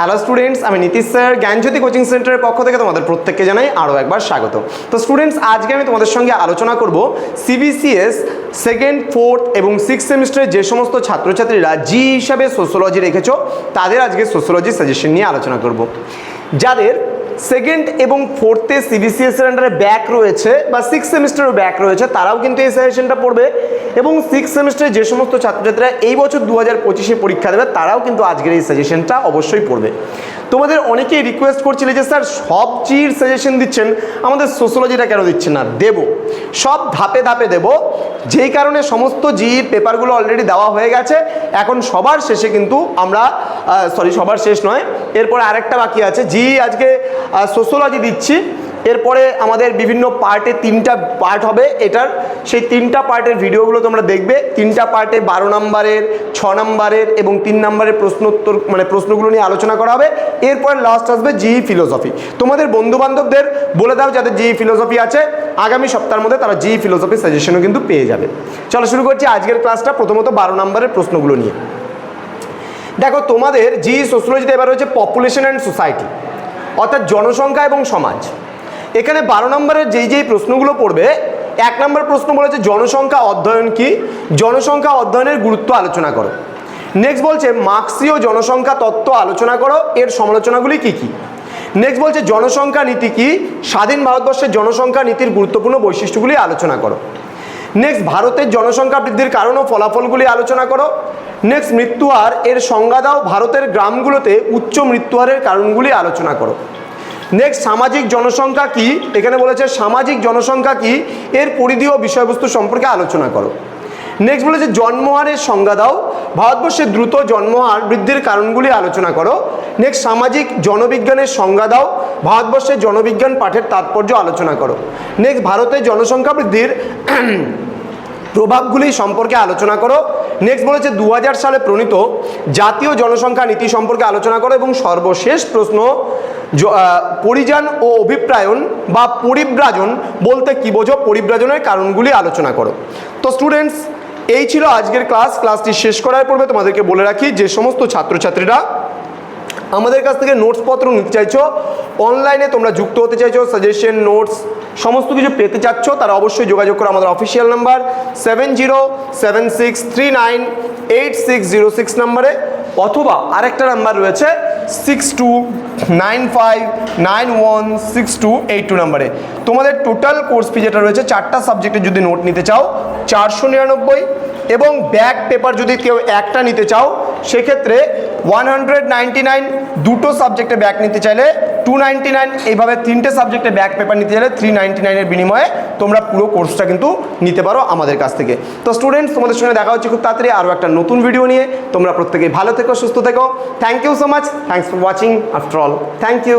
Hello students, আমি Nitish sir, জ্ঞানজ্যোতি coaching সেন্টারের পক্ষ থেকে তোমাদের প্রত্যেককে জানাই আরও একবার স্বাগত। তো স্টুডেন্টস, আজকে আমি তোমাদের সঙ্গে আলোচনা করব সিবিসিএস সেকেন্ড ফোর্থ এবং সিক্স সেমিস্টারের যে সমস্ত ছাত্রছাত্রীরা জি হিসাবে সোশ্যোলজি রেখেছ, তাদের আজকে সোশ্যোলজি সাজেশন নিয়ে আলোচনা করব। যাদের সেকেন্ড এবং ফোর্থে সিবিসিএস এর আন্ডারে ব্যাক রয়েছে বা সিক্স সেমিস্টারও ব্যাক রয়েছে, তারাও কিন্তু এই সাজেশনটা পড়বে। এবং সিক্স সেমিস্টারে যে সমস্ত ছাত্রছাত্রীরা এই বছর দু হাজার পঁচিশে পরীক্ষা দেবে, তারাও কিন্তু আজকের এই সাজেশনটা অবশ্যই পড়বে। তোমাদের অনেকেই রিকোয়েস্ট করছিলে যে, স্যার, সব চির সাজেশন দিচ্ছেন, আমাদের সোশ্যোলজিটা কেন দিচ্ছেন না? দেব। সব ধাপে ধাপে দেব। যেই কারণে সমস্ত জির পেপারগুলো অলরেডি দেওয়া হয়ে গেছে, এখন সবার শেষে কিন্তু আমরা সরি সবার শেষ নয় এরপরে আরেকটা বাকি আছে। জি, আজকে সোশ্যোলজি দিচ্ছি। এরপরে আমাদের বিভিন্ন পার্টে তিনটা পার্ট হবে এটার। সেই তিনটা পার্টের ভিডিওগুলো তোমরা দেখবে। তিনটা পার্টে বারো নম্বরের, ছ নম্বরের এবং তিন নম্বরের প্রশ্নোত্তর মানে প্রশ্নগুলো নিয়ে আলোচনা করা হবে। এরপর লাস্ট আসবে জি ফিলোসফি তোমাদের বন্ধু বান্ধবদের বলে দাও যাদের জি ফিলোসফি আছে। আগামী সপ্তাহের মধ্যে তারা জি ফিলোসফি সাজেশনও কিন্তু পেয়ে যাবে। চলো শুরু করছি আজকের ক্লাসটা প্রথমত বারো নম্বরের প্রশ্নগুলো নিয়ে। দেখো, তোমাদের জি সোশ্যোলজিতে এবার হচ্ছে পপুলেশন অ্যান্ড সোসাইটি অর্থাৎ জনসংখ্যা এবং সমাজ। এখানে বারো নম্বরের যেই যেই প্রশ্নগুলো পড়বে, এক নম্বর প্রশ্ন বলেছে জনসংখ্যা অধ্যয়ন কি? জনসংখ্যা অধ্যয়নের গুরুত্ব আলোচনা করো। নেক্সট বলছে, মার্ক্সীয় জনসংখ্যা তত্ত্ব আলোচনা করো, এর সমালোচনাগুলি কি কি? নেক্সট বলছে, জনসংখ্যা নীতি কি? স্বাধীন ভারতবর্ষের জনসংখ্যা নীতির গুরুত্বপূর্ণ বৈশিষ্ট্যগুলি আলোচনা করো। নেক্সট ভারতের জনসংখ্যা বৃদ্ধির কারণ ও ফলাফলগুলি আলোচনা করো। নেক্সট মৃত্যুহার এর সংজ্ঞা দাও ভারতের গ্রামগুলোতে উচ্চ মৃত্যুহারের কারণগুলি আলোচনা করো। নেক্সট সামাজিক জনসংখ্যা কি? এখানে বলেছে সামাজিক জনসংখ্যা কি? এর পরিধি ও বিষয়বস্তু সম্পর্কে আলোচনা করো। নেক্সট বলেছে জন্মহারের সংজ্ঞা দাও ভারতবর্ষের দ্রুত জন্মহার বৃদ্ধির কারণগুলি আলোচনা করো। নেক্সট সামাজিক জনবিজ্ঞানের সংজ্ঞা দাও ভারতবর্ষের জনবিজ্ঞান পাঠের তাৎপর্য আলোচনা করো। নেক্সট ভারতের জনসংখ্যা বৃদ্ধির প্রভাবগুলি সম্পর্কে আলোচনা করো। নেক্সট বলেছে দু হাজার সালে প্রণীত জাতীয় জনসংখ্যা নীতি সম্পর্কে আলোচনা করো এবং সর্বশেষ প্রশ্ন পরিযান ও অভিপ্রায়ন বা পরিব্রাজন বলতে কি বোঝো? পরিব্রাজনের কারণগুলি আলোচনা করো। তো স্টুডেন্টস এই ছিল আজকের ক্লাস ক্লাসটি শেষ করার পূর্বে তোমাদেরকে বলে রাখি, যে সমস্ত ছাত্রছাত্রীরা আমাদের কাছ থেকে নোটস পত্র নিতে চাইছো অনলাইনে তোমরা যুক্ত হতে চাইছো সাজেশন নোটস সমস্ত কিছু পেতে চাচ্ছ, তারা অবশ্যই যোগাযোগ করো আমাদের official number seven zero seven six three nine eight six zero six নাম্বারে, অথবা আরেকটা নাম্বার রয়েছে six two nine five nine one six two eight two নাম্বারে। তোমাদের টোটাল কোর্স ফি যেটা রয়েছে, চারটা সাবজেক্টে যদি নোট নিতে চাও, চারশো নিরানব্বই, এবং ব্যাক পেপার যদি কেউ একটা নিতে চাও, সেক্ষেত্রে ওয়ান হান্ড্রেড নাইনটি নাইন দুটো সাবজেক্টে ব্যাক নিতে চাইলে টু নাইনটি নাইন এইভাবে তিনটে সাবজেক্টে ব্যাক পেপার নিতে চাইলে থ্রি নাইনটি নাইনের বিনিময়ে তোমরা পুরো কোর্সটা কিন্তু নিতে পারো আমাদের কাছ থেকে। তো স্টুডেন্টস তোমাদের সঙ্গে দেখা হচ্ছে খুব তাড়াতাড়ি আরও একটা নতুন ভিডিও নিয়ে। তোমরা প্রত্যেকেই ভালো থেকো, সুস্থ থেকো। Thank you so much thanks for watching after all thank you